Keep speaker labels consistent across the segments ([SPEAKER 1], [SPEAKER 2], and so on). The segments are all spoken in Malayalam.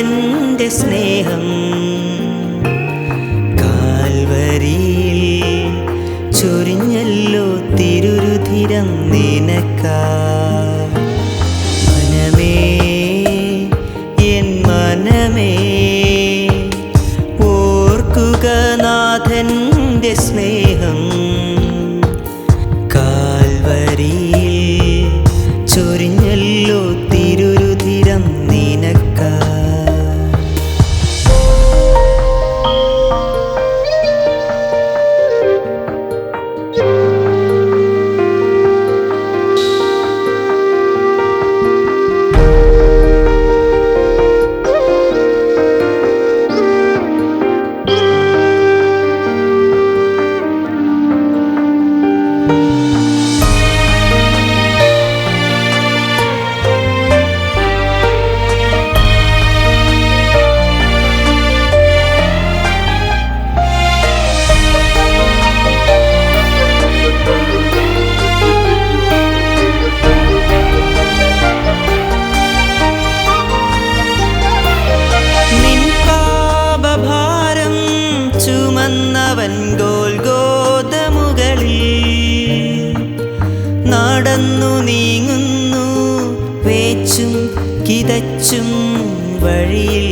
[SPEAKER 1] തന്റെ സ്നേഹം. കാൽവരിയിൽ ചൊരിഞ്ഞല്ലോ തിരുരുധിരം നിനക്ക. മനമേ എൻ മനമേ സ്നേഹം നടന്നു നീങ്ങുന്നു വേച്ചും കിതച്ചും വഴിയിൽ.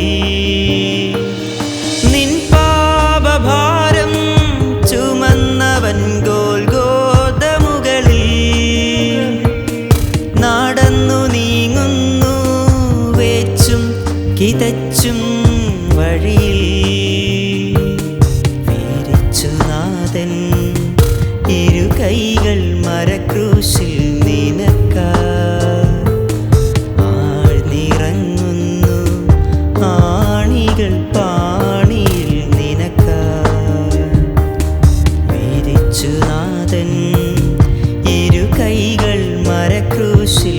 [SPEAKER 1] യേശുനാഥൻ ഇരു കൈകൾ മരക്രൂശിൽ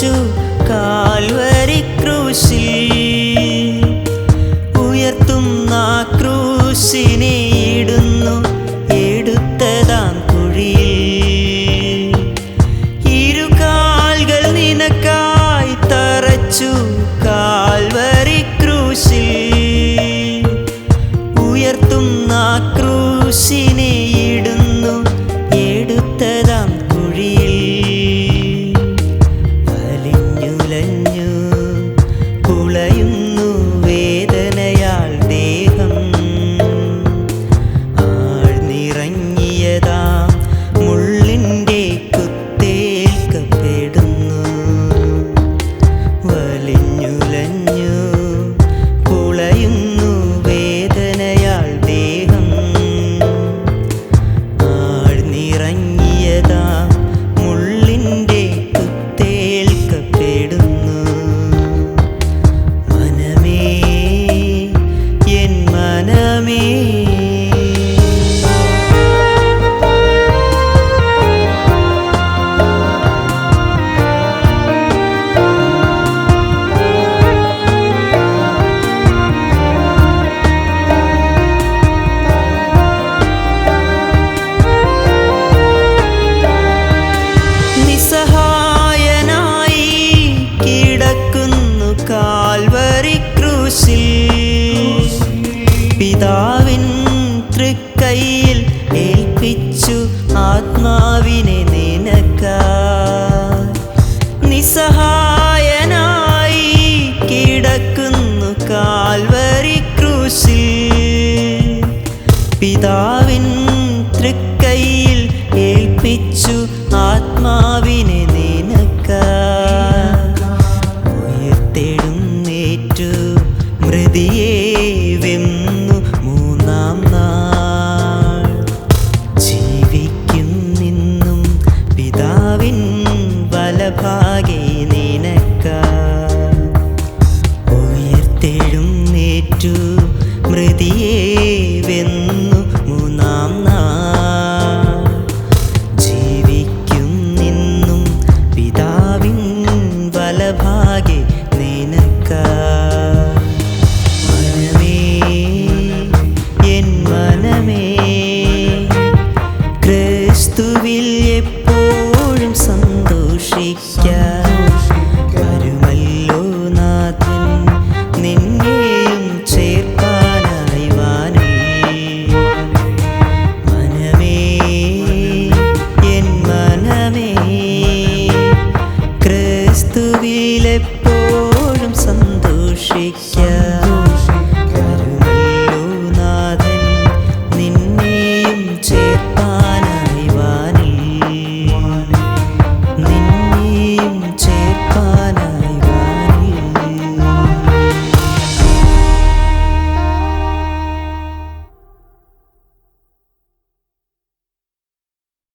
[SPEAKER 1] choose കയ്യിൽ ഏൽപ്പിച്ചു ആത്മാവിനെ നിനക്കായി നിസ്സഹായനായി കിടക്കുന്നു കാൽവരി ക്രൂശിൽ. പിതാവിൻ തൃക്കൈയിൽ ഏൽപ്പിച്ചു ആത്മാവിനെ നിനക്കായി ഉയർത്തെഴുന്നേറ്റു വലഭാഗെ നിനക്ക. മനമേ എൻ മനമേ ക്രിസ്തുവിൽ എപ്പോഴും സന്തോഷിക്ക.